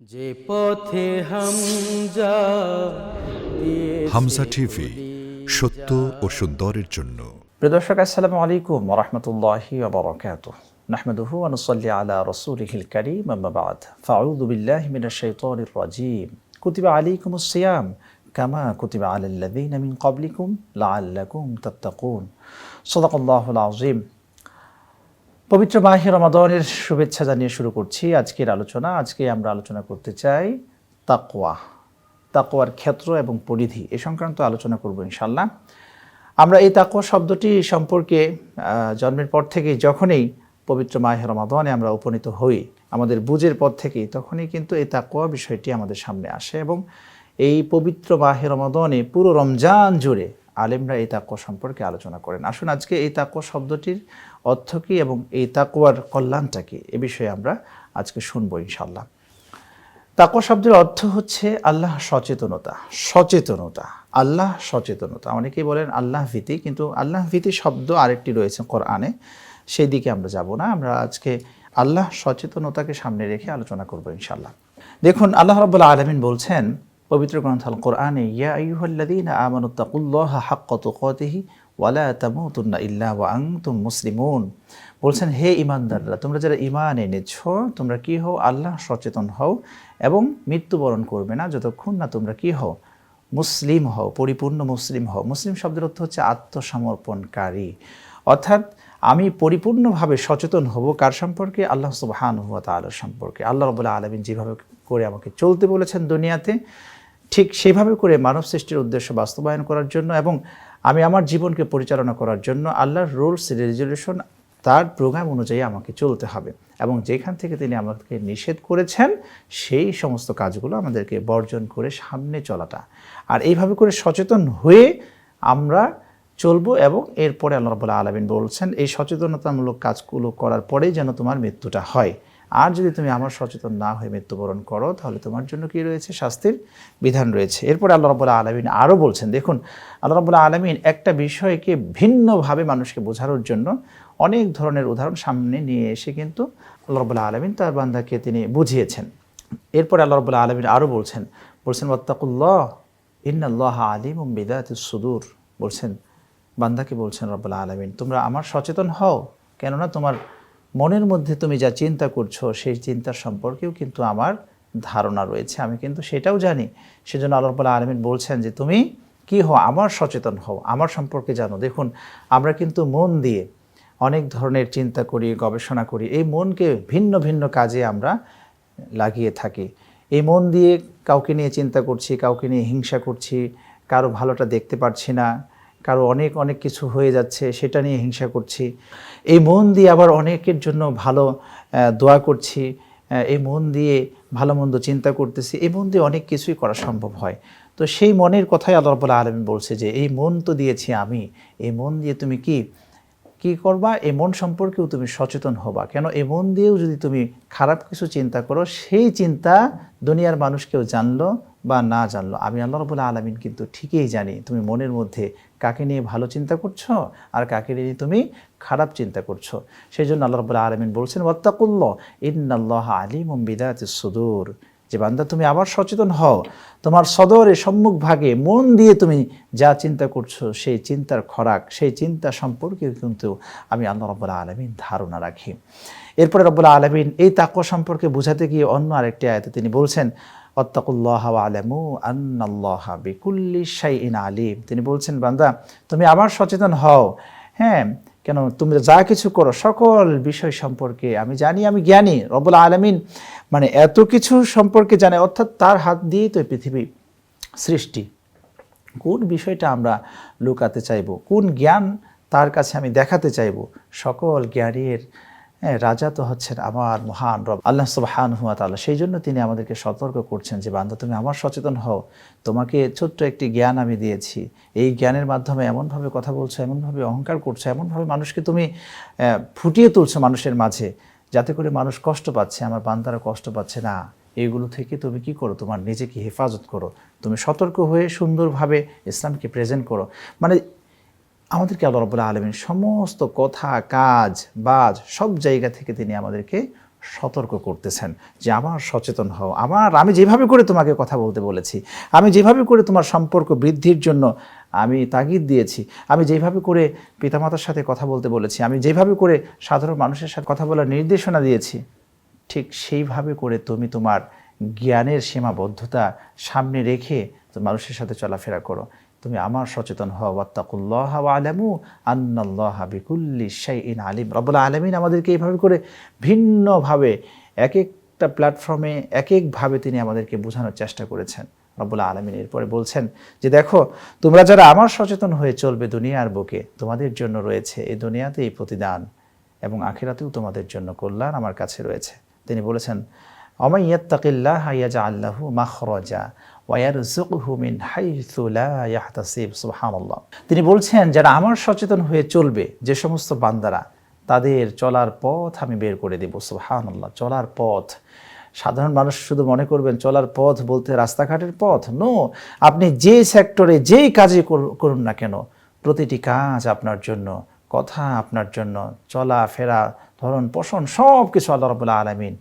যে পথে হামজা টিভি সত্য ও সুন্দরের জন্য। প্রিয় দর্শক আসসালামু আলাইকুম রহমতুল্লাহি ওবরাকাত নাহমেদুহু আনুসল্লি আলা রসুলহিল করিম আম্মা বাদ। ফাউযু বিল্লাহি মিনাশ শাইতানির রাজিম। কুতিবা আলাইকুমুস সিয়াম কামা কুতিবা আলাল লাযীনা মিন ক্বাবলিকুম লাআল্লাকুম তাত্তাকুন। সাদাকাল্লাহুল আযীম। পবিত্র মাহে রমাদনের শুভেচ্ছা জানিয়ে শুরু করছি আজকের আলোচনা। আজকে আমরা আলোচনা করতে চাই তাকওয়া তাকোয়ার ক্ষেত্র এবং পরিধি এ সংক্রান্ত আলোচনা করব ইনশাল্লাহ আমরা এই তাকোয়া শব্দটি সম্পর্কে জন্মের পর থেকে যখনই পবিত্র মাহে রমাদানে আমরা উপনীত হই, আমাদের বুঝের পর থেকেই তখনই কিন্তু এই তাকওয়া বিষয়টি আমাদের সামনে আসে এবং এই পবিত্র মাহে রমাদনে পুরো রমজান জুড়ে আলেমরা এই তাকওয়া সম্পর্কে আলোচনা করেন। আসুন আজকে এই তাকওয়া শব্দটির অর্থ কী এবং এই তাকওয়ার কল্যাণটা কী? এ বিষয়ে আমরা আজকে শুনব ইনশাল্লাহ তাকওয়া শব্দের অর্থ হচ্ছে আল্লাহ সচেতনতা সচেতনতা, আল্লাহ সচেতনতা। অনেকেই বলেন আল্লাহ ভীতি, কিন্তু আল্লাহ ভীতি শব্দ আরেকটি রয়েছে কোরআনে। সেই দিকে আমরা যাব না, আমরা আজকে আল্লাহ সচেতনতাকে সামনে রেখে আলোচনা করব ইনশাল্লাহ দেখুন, আল্লাহ রাব্বুল আলামিন বলছেন পবিত্র গ্রন্থ আল কোরআনে, ইয়া আইয়ুহাল্লাযীনা আমানু তাকুল্লাহা হাক্কা তুকাতিহি ওয়ালা তামুতুন্না ইল্লা ওয়া আনতুম মুসলিমুন। বলছেন, হে ইমানদাররা তোমরা যারা ইমান এনেছ, তোমরা কি হও? আল্লাহ সচেতন হও এবং মৃত্যুবরণ করবে না যতক্ষণ না তোমরা কি হও? মুসলিম হও, পরিপূর্ণ মুসলিম হও। মুসলিম শব্দের অর্থ হচ্ছে আত্মসমর্পণকারী। অর্থাৎ আমি পরিপূর্ণভাবে সচেতন হব কার সম্পর্কে? আল্লাহ সুবহান হুয়া তাআলার সম্পর্কে। আল্লাহ রবুল্লাহ আলমিন যেভাবে করে আমাকে চলতে বলেছেন দুনিয়াতে, ঠিক সেইভাবে করে মানব সৃষ্টির উদ্দেশ্য বাস্তবায়ন করার জন্য এবং আমি আমার জীবনকে পরিচালনা করার জন্য আল্লাহর রুলস, রেজুলেশন, তার প্রোগ্রাম অনুযায়ী আমাকে চলতে হবে এবং যেখান থেকে তিনি আমাকে নিষেধ করেছেন, সেই সমস্ত কাজগুলো আমাদেরকে বর্জন করে সামনে চলাটা। আর এইভাবে করে সচেতন হয়ে আমরা চলবো এবং এরপরে আল্লাহ রাবুল্লাহ আলমিন বলছেন, এই সচেতনতামূলক কাজগুলো করার পরেই যেন তোমার মৃত্যুটা হয়। আর যদি তুমি আমার সচেতন না হয়ে মৃত্যুবরণ করো, তাহলে তোমার জন্য কি রয়েছে? শাস্তির বিধান রয়েছে। এরপরে আল্লাহ রাবুল্লাহ আলমিন আরও বলছেন, দেখুন, আল্লাহ রাবুল্লাহ আলমিন একটা বিষয়কে ভিন্নভাবে মানুষকে বোঝানোর জন্য অনেক ধরনের উদাহরণ সামনে নিয়ে এসে কিন্তু আল্লাহ রাবুল্লাহ আলমিন তার বান্দাকে তিনি বুঝিয়েছেন। এরপরে আল্লাহ রাবুল্লাহ আলমিন আরও বলছেন বলছেন ওত্তাকুল্লাহ ইন্নাল্লাহ আলিম বিদাত সুদূর। বলছেন, বান্দাকে বলছেন রব্বুল্লাহ আলমিন, তোমরা আমার সচেতন হও, কেননা তোমার মনের মধ্যে তুমি যা চিন্তা করছ, সেই চিন্তা সম্পর্কেও কিন্তু আমার ধারণা রয়েছে। আমি কিন্তু সেটাও জানি। সেজন্য আল্লাহ রব্বুল্লাহ আলমিন বলছেন যে, তুমি কি হও? আমার সচেতন হও। আমার সম্পর্কে জানো। দেখুন, আমরা কিন্তু মন দিয়ে অনেক ধরনের চিন্তা করি, গবেষণা করি। এই মনকে ভিন্ন ভিন্ন কাজে আমরা লাগিয়ে থাকি। এই মন দিয়ে কাউকে নিয়ে চিন্তা করছি, কাউকে নিয়ে হিংসা করছি, কারও ভালোটা দেখতে পারছি না কারও অনেক অনেক কিছু হয়ে যাচ্ছে, সেটা নিয়ে হিংসা করছি। এই মন দিয়ে আবার অনেকের জন্য ভালো দোয়া করছি। এই মন দিয়ে ভালো মন্দ চিন্তা করতেছি। এই মন দিয়ে অনেক কিছুই করা সম্ভব হয়। তো সেই মনের কথাই আল্লাহ রবুল্লা আলমী বলছে যে, এই মন তো দিয়েছি আমি। এই মন দিয়ে তুমি কি কি করবা? এই মন সম্পর্কেও তুমি সচেতন হবা। কেন? এই মন দিয়েও যদি তুমি খারাপ কিছু চিন্তা করো, সেই চিন্তা দুনিয়ার মানুষ কেউ জানলো বা না জানলো। আমি আল্লাহ রবুল্লা আলমিন কিন্তু ঠিকই জানি তুমি মনের মধ্যে কাকে নিয়ে ভালো চিন্তা করছ আর কাকে নিয়ে তুমি খারাপ চিন্তা করছ। সেই জন্য আল্লাহ রবুল্লা আলমিন বলছেন ওয়াত্তাকুল্ল ইন্নাল্লাহ আলিম বিদাত সুদূর। যে বান্দা, তুমি আবার সচেতন হও। তোমার সদরে সম্মুখ ভাগে মন দিয়ে তুমি যা চিন্তা করছ, সেই চিন্তার খরাক, সেই চিন্তা সম্পর্কে কিন্তু আমি আল্লাহ রব্বুল্লাহ আলমিন ধারণা রাখি। এরপরে রব্বুল্লাহ আলমিন এই তাকওয়া সম্পর্কে বোঝাতে গিয়ে অন্য আরেকটি আয়তে তিনি বলছেন অত্তাকুল্লাহ আলামু আন্নাল্লাহ বিকুল্লি শাইইন আলিম। তিনি বলছেন, বান্দা, তুমি আবার সচেতন হও। হ্যাঁ কেন তুমি যা কিছু করো, সকল বিষয় সম্পর্কে, আমি জানি, আমি জ্ঞানী রবুল আলমিন মানে এত কিছু সম্পর্কে জানে, অর্থাৎ তার হাত দিয়েই তো পৃথিবী সৃষ্টি। কোন বিষয়টা আমরা লুকাতে চাইব? কোন জ্ঞান তার কাছে আমি দেখাতে চাইব? সকল জ্ঞানের হ্যাঁ, রাজা তো হচ্ছেন আমার মহান রব। আল্লাহ সুবহান হুয়া তাআলা সেই জন্য তিনি আমাদেরকে সতর্ক করছেন যে বান্ধব তুমি আমার সচেতন হও। তোমাকে ছোট্ট একটি জ্ঞান আমি দিয়েছি। এই জ্ঞানের মাধ্যমে এমনভাবে কথা বলছো এমনভাবে অহংকার করছ এমনভাবে মানুষকে তুমি ফুটিয়ে তুলছো মানুষের মাঝে যাতে করে মানুষ কষ্ট পাচ্ছে। আমার বান্দারা কষ্ট পাচ্ছে না। এইগুলো থেকে তুমি কি করো? তোমার নিজেকে হেফাজত করো। তুমি সতর্ক হয়ে সুন্দরভাবে ইসলামকে প্রেজেন্ট করো। মানে আমাদেরকে আল্লাহ রবুল্লাহ আলমিন সমস্ত কথা, কাজ, বাজ সব জায়গা থেকে তিনি আমাদেরকে সতর্ক করতেছেন যে আমার সচেতন হও। আমার, আমি যেভাবে করে তোমাকে কথা বলতে বলেছি, আমি যেভাবে করে তোমার সম্পর্ক বৃদ্ধির জন্য আমি তাগিদ দিয়েছি, আমি যেভাবে করে পিতামাতার সাথে কথা বলতে বলেছি, আমি যেভাবে করে সাধারণ মানুষের সাথে কথা বলার নির্দেশনা দিয়েছি, ঠিক সেইভাবে করে তুমি তোমার জ্ঞানের সীমাবদ্ধতা সামনে রেখে মানুষের সাথে চলাফেরা করো। তুমি আমার সচেতন হও, ওয়াত্তাকুল্লাহ ওয়া আলামু আন্নাল্লাহ বিকুল্লি শাইইন আলিম। রব্বুল আলামিন আমাদেরকে এইভাবে করে ভিন্নভাবে এক একটা প্ল্যাটফর্মে এক একভাবে তিনি আমাদেরকে বোঝানোর চেষ্টা করেছেন। রব্বুল আলমিন এরপরে বলছেন যে, দেখো, তোমরা যারা আমার সচেতন হয়ে চলবে দুনিয়ার বুকে, তোমাদের জন্য রয়েছে এই দুনিয়াতে এই প্রতিদান এবং আখিরাতেও তোমাদের জন্য কল্যাণ আমার কাছে রয়েছে। তিনি বলেছেন অমাই ইয়াত্তাকিল্লাহ ইয়াজা আল্লাহু মাখরাজা তিনি বলছেন, যারা আমার সচেতন হয়ে চলবে, যে সমস্ত বান্দারা, তাদের চলার পথ আমি বের করে দেব। সুবহানাল্লাহ। চলার পথ। সাধারণ মানুষ শুধু মনে করবেন, চলার পথ বলতে রাস্তাঘাটের পথ? নো। আপনি যে সেক্টরে যেই কাজে কর- করুন না কেন, প্রতিটি কাজ আপনার জন্য, কথা আপনার জন্য চলা ফেরা ধরন পোষণ সব কিছু আল্লাহ রবুল্লা আলমিন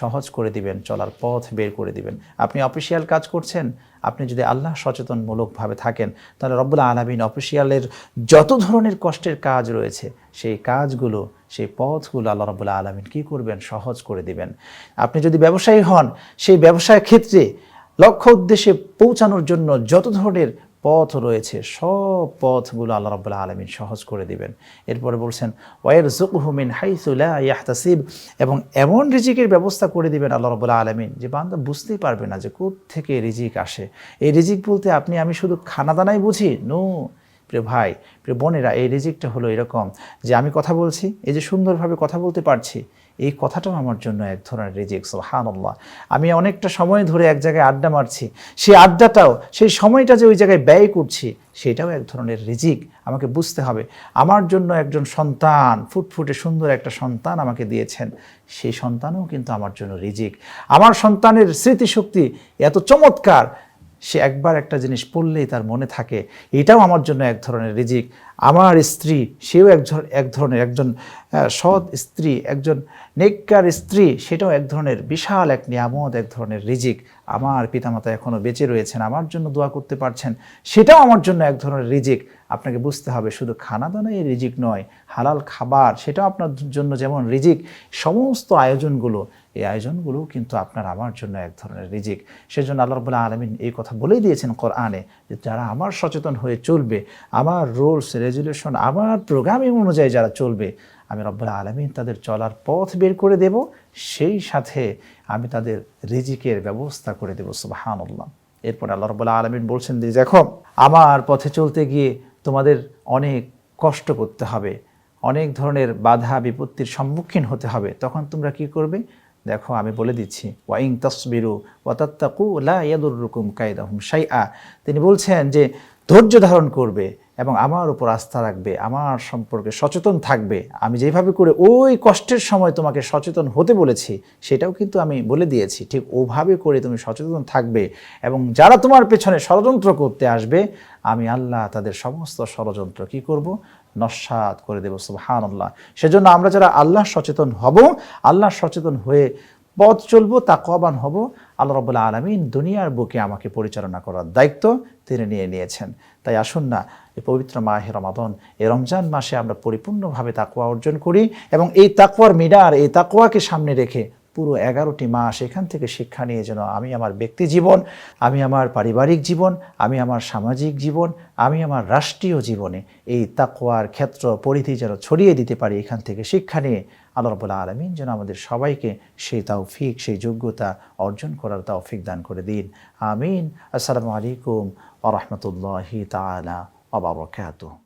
সহজ করে দিবেন, চলার পথ বের করে দিবেন। আপনি অফিসিয়াল কাজ করছেন, আপনি যদি আল্লাহ সচেতনমূলকভাবে থাকেন, তাহলে রব্বুল্লা আলমিন অফিসিয়ালের যত ধরনের কষ্টের কাজ রয়েছে, সেই কাজগুলো, সেই পথগুলো আল্লাহ রব্বুল্লা আলমিন কী করবেন? সহজ করে দিবেন। আপনি যদি ব্যবসায়ী হন, সেই ব্যবসায় ক্ষেত্রে লক্ষ্য উদ্দেশ্যে পৌঁছানোর জন্য যত ধরনের পথ রয়েছে, সব পথগুলো আল্লাহ রব্বুল্লাহ আলমিন সহজ করে দিবেন। এরপরে বলছেন ওয়ের জুকহুমিন হাইসুল্লাহ ইয়াহতাসিব এবং এমন রিজিকের ব্যবস্থা করে দিবেন আল্লাহ রব্বুল্লাহ আলমিন, যে বান্ধব বুঝতেই পারবে না যে থেকে রিজিক আসে। এই রিজিক বলতে আপনি, আমি শুধু খানাদানাই বুঝি? নো। প্রিয় ভাই, প্রিয় বোনেরা, এই রিজিকটা হলো এরকম যে আমি কথা বলছি, এই যে সুন্দরভাবে কথা বলতে পারছি এই কথাটাও আমার জন্য এক ধরনের রিজিক, সুবহানাল্লাহ। আমি অনেকটা সময় ধরে এক জায়গায় আড্ডা মারছি, সেই আড্ডাটাও, সেই সময়টা যে ওই জায়গায় ব্যয় করছি, সেটাও এক ধরনের রিজিক আমাকে বুঝতে হবে। আমার জন্য একজন সন্তান, ফুটফুটে সুন্দর একটা সন্তান আমাকে দিয়েছেন, সেই সন্তানও কিন্তু আমার জন্য রিজিক। আমার সন্তানের স্মৃতিশক্তি এত চমৎকার সে একবার একটা জিনিস পড়লেই তার মনে থাকে, এটাও আমার জন্য এক ধরনের রিজিক। আমার স্ত্রী, সেও এক এক ধরনের একজন সৎ স্ত্রী, একজন নেককার স্ত্রী, সেটাও এক ধরনের বিশাল এক নিয়ামত, এক ধরনের রিজিক। আমার পিতামাতা এখনও বেঁচে রয়েছেন, আমার জন্য দোয়া করতে পারছেন, সেটাও আমার জন্য এক ধরনের রিজিক। আপনাকে বুঝতে হবে, শুধু খানা দানাই রিজিক নয়, হালাল খাবার, সেটাও আপনার জন্য যেমন রিজিক, সমস্ত আয়োজনগুলো, এই আয়োজনগুলো কিন্তু আপনার আমার জন্য এক ধরনের রিজিক। সেজন্য আল্লাহ রবুল্লাহ আলমিন এই কথা বলেই দিয়েছেন কোরআনে যে যারা আমার সচেতন হয়ে চলবে, আমার রুলস, রেজুলেশন, আমার প্রোগ্রামিং অনুযায়ী যারা চলবে আমি রব্বুল আলমিন তাদের চলার পথ বের করে দেব, সেই সাথে আমি তাদের রিজিকের ব্যবস্থা করে দেবো, সুবাহানুল্লাহ। এরপরে আল্লাহ রব্বুল্লাহ আলমিন বলছেন যে, দেখো, আমার পথে চলতে গিয়ে তোমাদের অনেক কষ্ট করতে হবে, অনেক ধরনের বাধা বিপত্তির সম্মুখীন হতে হবে। তখন তোমরা কি করবে? দেখো আমি বলে দিচ্ছি ওয়াইং তসবিরু ওয়াতাত্তাকু লা ইয়াদুররুকুম কায়দাহুম শাইআ। তিনি বলছেন যে, ধৈর্য ধারণ করবে এবং আমার উপর আস্থা রাখবে, আমার সম্পর্কে সচেতন থাকবে। আমি যেভাবে করে ওই কষ্টের সময় তোমাকে সচেতন হতে বলেছি, সেটাও কিন্তু আমি বলে দিয়েছি। ঠিক ওভাবে করে তুমি সচেতন থাকবে এবং যারা তোমার পেছনে ষড়যন্ত্র করতে আসবে, আমি আল্লাহ তাদের সমস্ত ষড়যন্ত্র কি করব? নস্বাত করে দেব সুবহান আল্লাহ সেজন্য আমরা যারা আল্লাহ সচেতন হব, আল্লাহ সচেতন হয়ে পথ চলবো, তাকওয়াবান হব, আল্লাহ রবুল্লা আলমিন দুনিয়ার বুকে আমাকে পরিচালনা করার দায়িত্ব তিনি নিয়ে নিয়েছেন। তাই আসুন না, এই পবিত্র মাহে রমাদন, এই রমজান মাসে আমরা পরিপূর্ণভাবে তাকওয়া অর্জন করি এবং এই তাকওয়ার মিডার এই তাকওয়াকে সামনে রেখে পুরো এগারোটি মাস এখান থেকে শিক্ষা নিয়ে যেন আমি আমার ব্যক্তি জীবন, আমি আমার পারিবারিক জীবন, আমি আমার সামাজিক জীবন, আমি আমার রাষ্ট্রীয় জীবনে এই তাকওয়ার ক্ষেত্র পরিধি যেন ছড়িয়ে দিতে পারি এখান থেকে শিক্ষা নিয়ে। আল্লাহ রবুল্লা আলমিন যেন আমাদের সবাইকে সেই তৌফিক, সেই যোগ্যতা অর্জন করার তৌফিক দান করে দিন। আমিন। আসসালামু আলাইকুম আ রহমতুল্লাহি তালা আবারকাতুহ